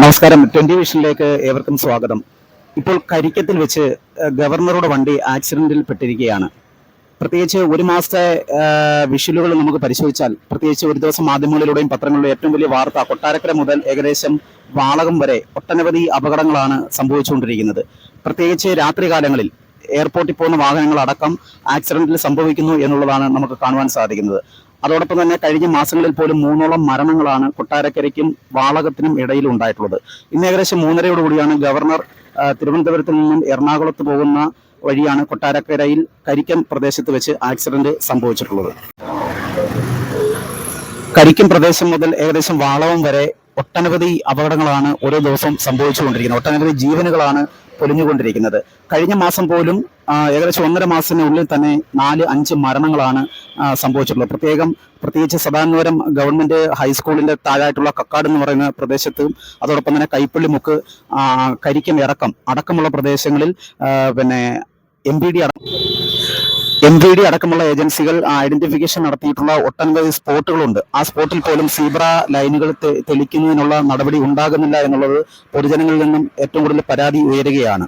നമസ്കാരം. ട്വന്റി വിഷനിലേക്ക് ഏവർക്കും സ്വാഗതം. ഇപ്പോൾ കരിക്കത്തിൽ വെച്ച് ഗവർണറുടെ വണ്ടി ആക്സിഡന്റിൽ പെട്ടിരിക്കുകയാണ്. പ്രത്യേകിച്ച് ഒരു മാസത്തെ വിഷലുകൾ നമുക്ക് പരിശോധിച്ചാൽ പ്രത്യേകിച്ച് ഒരു ദിവസം മാധ്യമങ്ങളിലൂടെയും പത്രങ്ങളിലൂടെയും ഏറ്റവും വലിയ വാർത്ത കൊട്ടാരക്കര മുതൽ ഏകദേശം വാളകം വരെ ഒട്ടനവധി അപകടങ്ങളാണ് സംഭവിച്ചുകൊണ്ടിരിക്കുന്നത്. പ്രത്യേകിച്ച് രാത്രികാലങ്ങളിൽ എയർപോർട്ടിൽ പോകുന്ന വാഹനങ്ങൾ അടക്കം ആക്സിഡന്റിൽ സംഭവിക്കുന്നു എന്നുള്ളതാണ് നമുക്ക് കാണുവാൻ സാധിക്കുന്നത്. അതോടൊപ്പം തന്നെ കഴിഞ്ഞ മാസങ്ങളിൽ പോലും മൂന്നോളം മരണങ്ങളാണ് കൊട്ടാരക്കരയ്ക്കും വാളകത്തിനും ഇടയിൽ ഉണ്ടായിട്ടുള്ളത്. ഇന്ന് ഏകദേശം മൂന്നരയോടുകൂടിയാണ് ഗവർണർ തിരുവനന്തപുരത്ത് നിന്നും എറണാകുളത്ത് പോകുന്ന വഴിയാണ് കൊട്ടാരക്കരയിൽ കരിക്കം പ്രദേശത്ത് വെച്ച് ആക്സിഡന്റ് സംഭവിച്ചിട്ടുള്ളത്. കരിക്കം പ്രദേശം മുതൽ ഏകദേശം വാളവം വരെ ഒട്ടനവധി അപകടങ്ങളാണ് ഓരോ ദിവസവും സംഭവിച്ചുകൊണ്ടിരിക്കുന്നത്. ഒട്ടനവധി ജീവനുകളാണ് പൊലിഞ്ഞുകൊണ്ടിരിക്കുന്നത്. കഴിഞ്ഞ മാസം പോലും ഏകദേശം ഒന്നര മാസത്തിനുള്ളിൽ തന്നെ നാല് അഞ്ച് മരണങ്ങളാണ് സംഭവിച്ചിട്ടുള്ളത്. പ്രത്യേകം പ്രത്യേകിച്ച് സദാനോരം ഗവൺമെന്റ് ഹൈസ്കൂളിന്റെ താഴായിട്ടുള്ള കക്കാട് എന്ന് പറയുന്ന പ്രദേശത്തും അതോടൊപ്പം തന്നെ കൈപ്പള്ളി മുക്ക് കരിക്കും ഇറക്കം അടക്കമുള്ള പ്രദേശങ്ങളിൽ പിന്നെ M P D M V D അടക്കമുള്ള ഏജൻസികൾ ഐഡന്റിഫിക്കേഷൻ നടത്തിയിട്ടുള്ള ഒട്ടനവധി സ്പോട്ടുകളുണ്ട്. ആ സ്പോട്ടിൽ പോലും സീബ്ര ലൈനുകൾ തെളിക്കുന്നതിനുള്ള നടപടി ഉണ്ടാകുന്നില്ല എന്നുള്ളത് പൊതുജനങ്ങളിൽ നിന്നും ഏറ്റവും കൂടുതൽ പരാതി ഉയരുകയാണ്.